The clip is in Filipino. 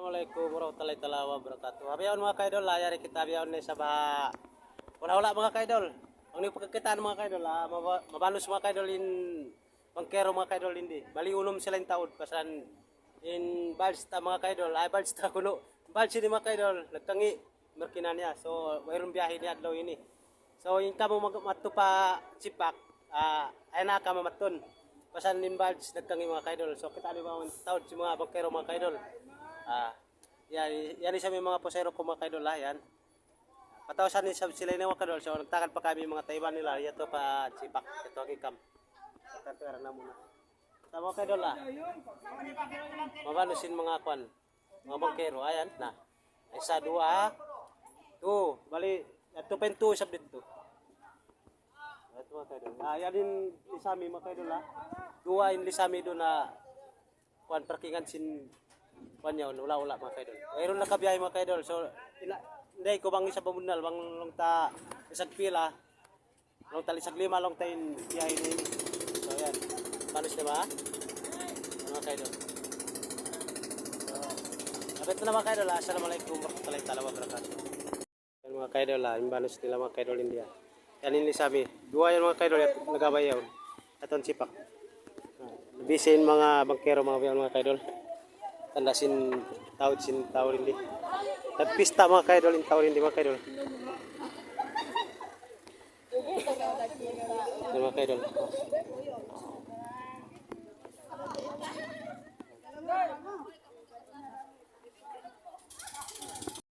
Assalamualaikum warahmatullahi wabarakatuh. Abiyaon mga kaidol, ayari kita abiyaon ni sa baha. Wala-wala mga kaidol. Ang ni pagkakitaan mga kaidol, ah, maba- mabalos mga kaidol in pangkero mga kaidol hindi. Bali unom sila yung taod pasan in balsta mga kaidol. Ay balsta kuno. Balsi ni mga kaidol, nagtangi merkina niya. So mayroong biyahe niya adlaw ini. So yung kamo matupa sipak, ah ay na ka mamaton. Pasan in balds nagtangi mga kaidol. So kita ni mga taod si mga bangkero mga kaidol. Ah, yan, yan isa may mga posero ko mga kaidol ah, yan. Patawasan ni sila ni mga kaidol. So nagtakal pa kami mga Taiwan nila. Yato pa sipak. Ito ang ikam. Tatara na muna. Sa mga kaidol ah. Mabalusin mga kwan. Mga bangkero. Ayan na. Isa, dua. Two. Bali. Ito pa yung two sab dito. Ito mga kaidol. Ah, yan din lisami mga kaidol ah. Dua in lisami doon na kwan parkingan sin kwan yun, wala wala mga kaidol. Mayroon na mga kaidol. So, ila, hindi ko bang isa pamunal, bang long ta isag pila, long ta isag lima, long ta yung biyahe ni. So, yan. Panos na ba? Mga kaidol. So, kapit na mga kaidol. Assalamualaikum warahmatullahi taala wabarakatuh. Yan mga kaidol, yung banos nila mga kaidol India. Yan ini sabi. Dua yan mga kaidol, at nagabayaw. Aton sipak. Ah, Bisin mga bangkero mga biyaw mga kaidol tanda sin tawid sin tawid hindi nagpista mga kaidol in tawid hindi mga kaidol mga kaidol